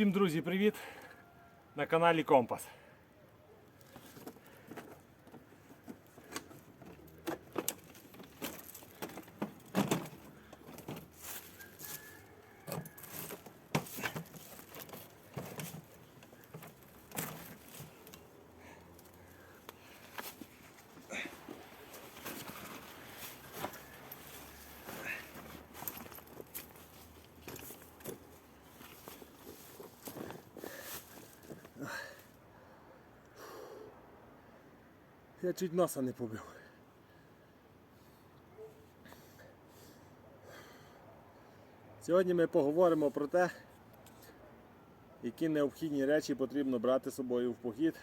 Всім друзі, привіт! На каналі Компас. Я чуть носа не побив. Сьогодні ми поговоримо про те, які необхідні речі потрібно брати з собою в похід,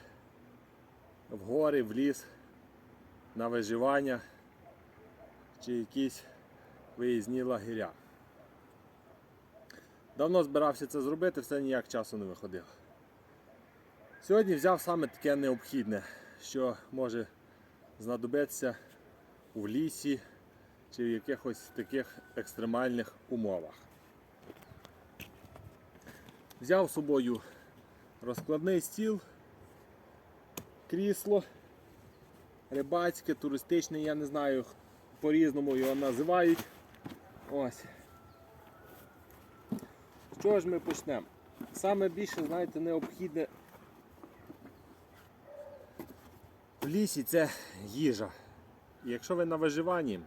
в гори, в ліс, на виживання чи якісь виїзні лагеря. Давно збирався це зробити, все ніяк часу не виходило. Сьогодні взяв саме таке необхідне, що може знадобитися в лісі чи в якихось таких екстремальних умовах. Взяв з собою розкладний стіл, крісло, рибацьке, туристичне, я не знаю, по-різному його називають. Ось. Чого ж ми почнемо? Саме більше, знаєте, необхідне в лісі це їжа. Якщо ви на виживанні,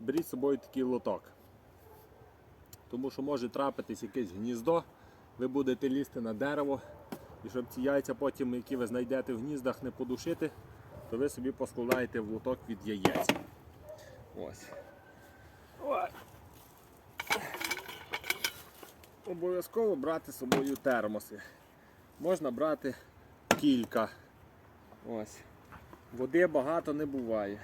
беріть з собою такий лоток. Тому що може трапитись якесь гніздо, ви будете лізти на дерево, і щоб ці яйця потім, які ви знайдете в гніздах, не подушити, то ви собі поскладаєте в лоток від яєць. Ось. Ой. Обов'язково брати з собою термоси. Можна брати кілька. Ось. Води багато не буває.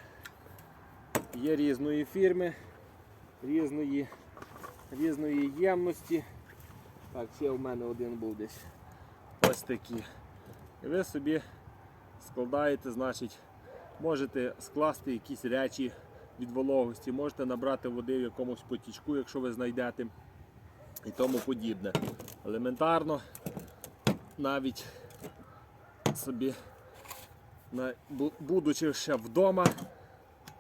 Є різної фірми, різної, різної ємності. Так, ще в мене один був десь. Ось такі. І ви собі складаєте, значить, можете скласти якісь речі від вологості, можете набрати води в якомусь потічку, якщо ви знайдете і тому подібне. Елементарно навіть собі будучи ще вдома,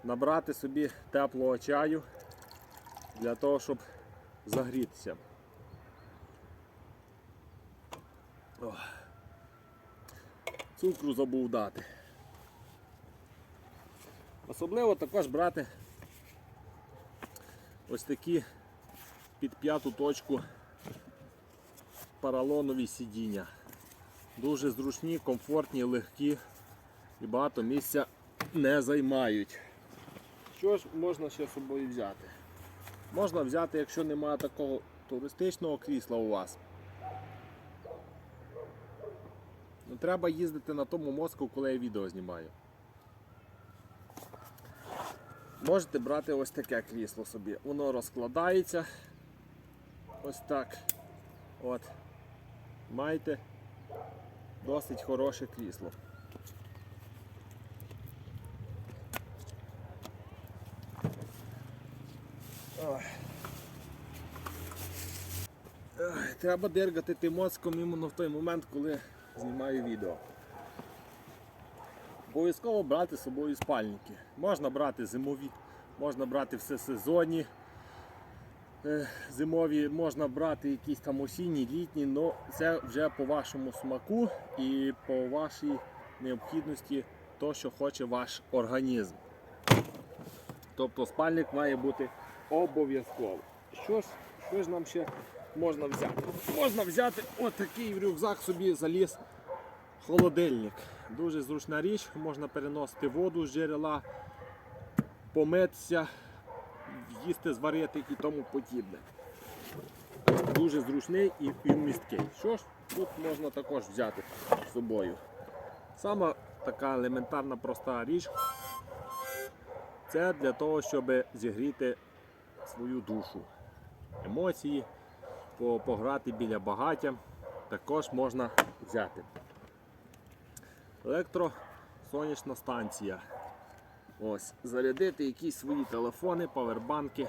набрати собі теплого чаю для того, щоб загрітися. Цукру забув дати. Особливо також брати ось такі під п'яту точку поролонові сидіння. Дуже зручні, комфортні, легкі і багато місця не займають. Що ж можна ще з собою взяти? Можна взяти, якщо немає такого туристичного крісла у вас. Ну, треба їздити на тому мозку, коли я відео знімаю. Можете брати ось таке крісло собі. Воно розкладається. Ось так. От. Маєте досить хороше крісло. Ой. Ой, Треба дергати тим мозком іменно в той момент, коли знімаю відео. Обов'язково брати з собою спальники. Можна брати зимові, можна брати всесезонні, е, зимові, можна брати якісь там осінні, літні, але це вже по вашому смаку і по вашій необхідності, то, що хоче ваш організм. Тобто спальник має бути обов'язково. Що ж, що ж нам ще можна взяти? Можна взяти отакий в рюкзак собі заліз холодильник. Дуже зручна річ, можна переносити воду з джерела, помитися, їсти, зварити і тому подібне. Дуже зручний і, і вмісткий. Що ж, тут можна також взяти з собою. Сама така елементарна проста річ. Це для того, щоб зігріти свою душу. Емоції, пограти біля багаття також можна взяти. Електросонячна станція. Ось, зарядити якісь свої телефони, павербанки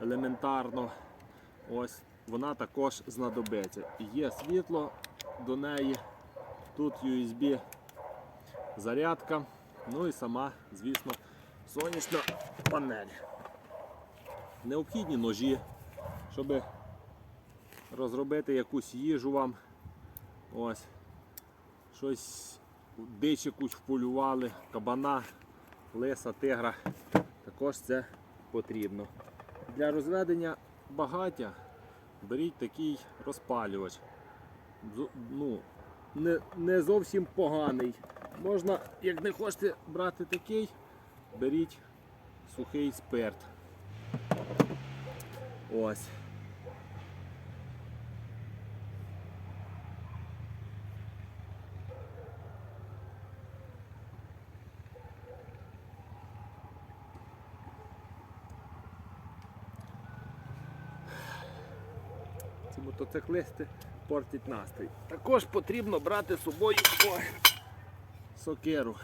елементарно. Ось вона також знадобиться. Є світло до неї, тут USB зарядка, ну і сама, звісно, сонячна панель. Необхідні ножі, щоб розробити якусь їжу вам. Ось. Щось дич якусь вполювали, кабана, лиса, тигра. Також це потрібно. Для розведення багаття беріть такий розпалювач. Ну, не, не зовсім поганий. Можна, як не хочете брати такий, беріть сухий спирт. Ось. Ці мотоциклисти портять настрій. Також потрібно брати з собою ой, сокиру.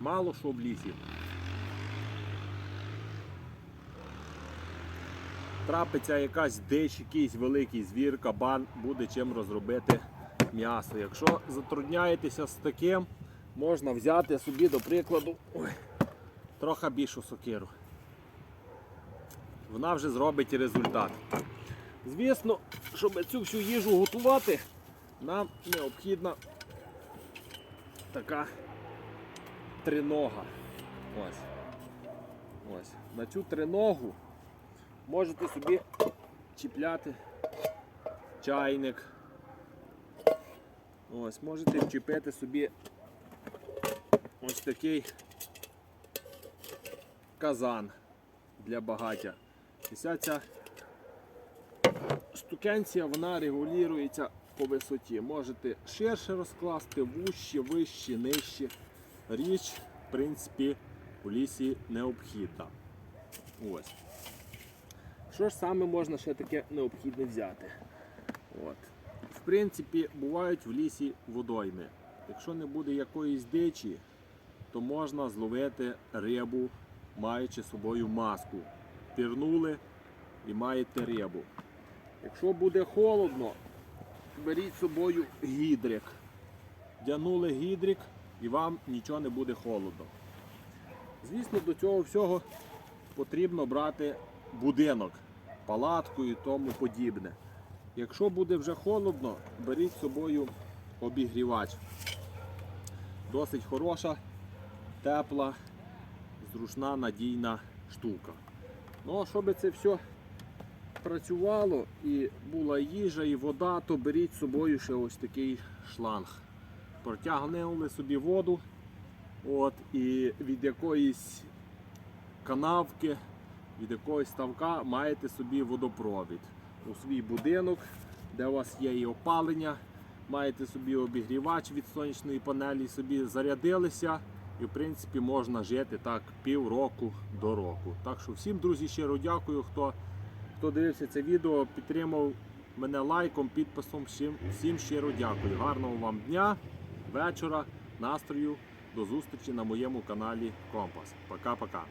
Мало що в лісі. Трапиться якась дич, якийсь великий звір, кабан, буде чим розробити м'ясо. Якщо затрудняєтеся з таким, можна взяти собі, до прикладу, ой, трохи більшу сокиру. Вона вже зробить результат. Звісно, щоб цю всю їжу готувати, нам необхідна така тринога. Ось. Ось. На цю триногу можете собі чіпляти чайник. Ось, можете вчепити собі ось такий казан для багаття. Вся ця штукенція вона регулюється по висоті. Можете ширше розкласти, вужче, вище, нижче. Річ, в принципі, у лісі необхідна. Ось. Що ж саме можна ще таке необхідне взяти? От. В принципі, бувають в лісі водойми. Якщо не буде якоїсь дичі, то можна зловити рибу, маючи собою маску. Пірнули і маєте рибу. Якщо буде холодно, беріть з собою гідрик. Вдягнули гідрик і вам нічого не буде холодно. Звісно, до цього всього потрібно брати будинок, палатку і тому подібне. Якщо буде вже холодно, беріть з собою обігрівач. Досить хороша, тепла, зручна, надійна штука. Ну, а щоб це все працювало і була їжа і вода, то беріть з собою ще ось такий шланг. Протягнули собі воду от, і від якоїсь канавки, від якогось ставка маєте собі водопровід у свій будинок, де у вас є і опалення, маєте собі обігрівач від сонячної панелі, собі зарядилися. І в принципі можна жити так півроку до року. Так що всім, друзі, щиро дякую, хто Хто дивився це відео, підтримав мене лайком, підписом. Всім, щиро дякую. Гарного вам дня, вечора, настрою. До зустрічі на моєму каналі Компас. Пока-пока.